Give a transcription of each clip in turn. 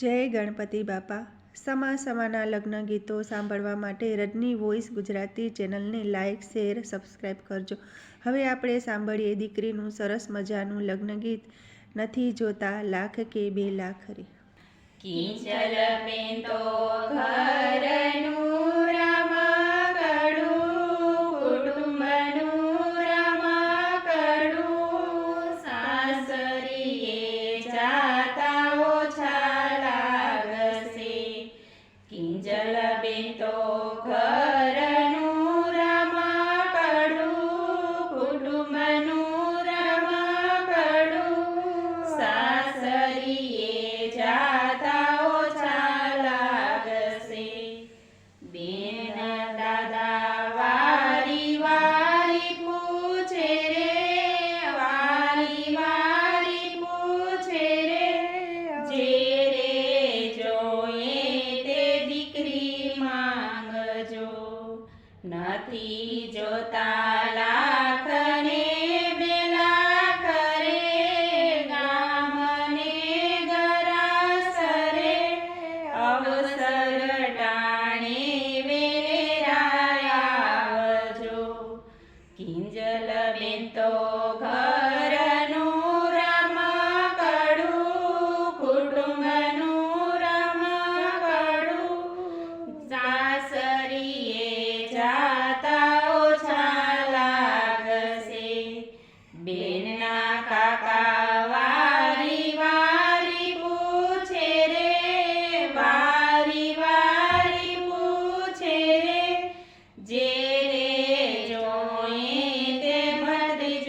જય ગણપતિ બાપા. સમા સમાના લગ્ન ગીતો સાંભળવા માટે રજની વોઇસ ગુજરાતી ચેનલને લાઇક શેર સબસ્ક્રાઈબ કરજો. હવે આપણે સાંભળીએ દીકરીનું સરસ મજાનું લગ્ન ગીત. નથી જોતા લાખ કે બે લાખ રે. કિંચલ મેં તો ઘરનું કિંજલ બેન નથી જોતા લાખ ને બે લાખ રે ગામને ગરાસ રે અવસર ટાણે વેરાયાવજો કિંજલ બેન તો ઘરનું બેનના કાકા વારી વારી પૂછે રે, વારી વારી પૂછે રે. જે રે જોઈએ તે જ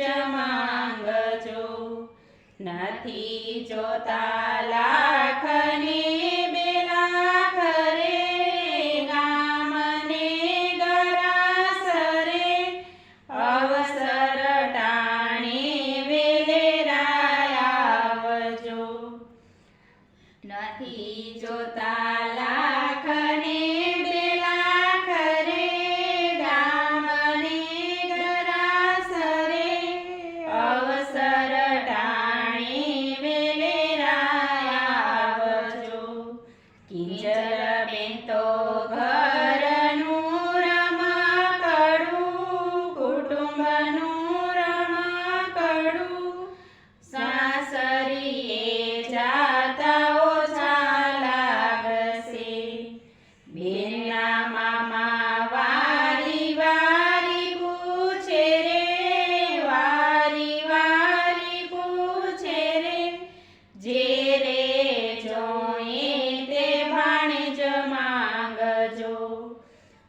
નથી જોતા લાખ નથી જોતા.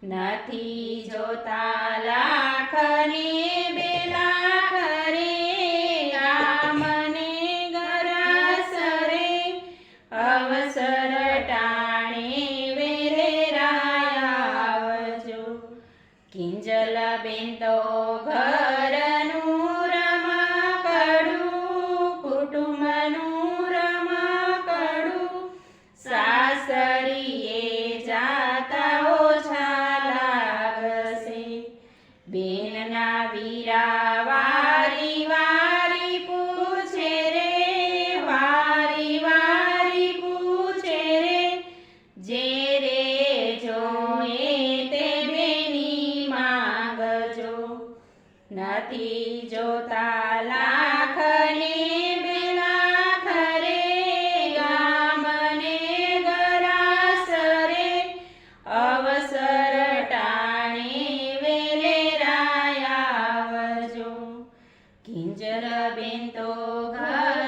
નથી જોતા લાખની બેલા બે લાખ રે ગામને ગરાસ રે અવસર ટાણે વેલેરાયાવજો કિંજલ બેન તો ઘરનું બેનના વીરા વારી વારી પૂછે રે, વારી વારી પૂછે રે. જે રે જોએ તે બેની માંગજો નથી જોતા લાખ કિંજર બેન તો ઘર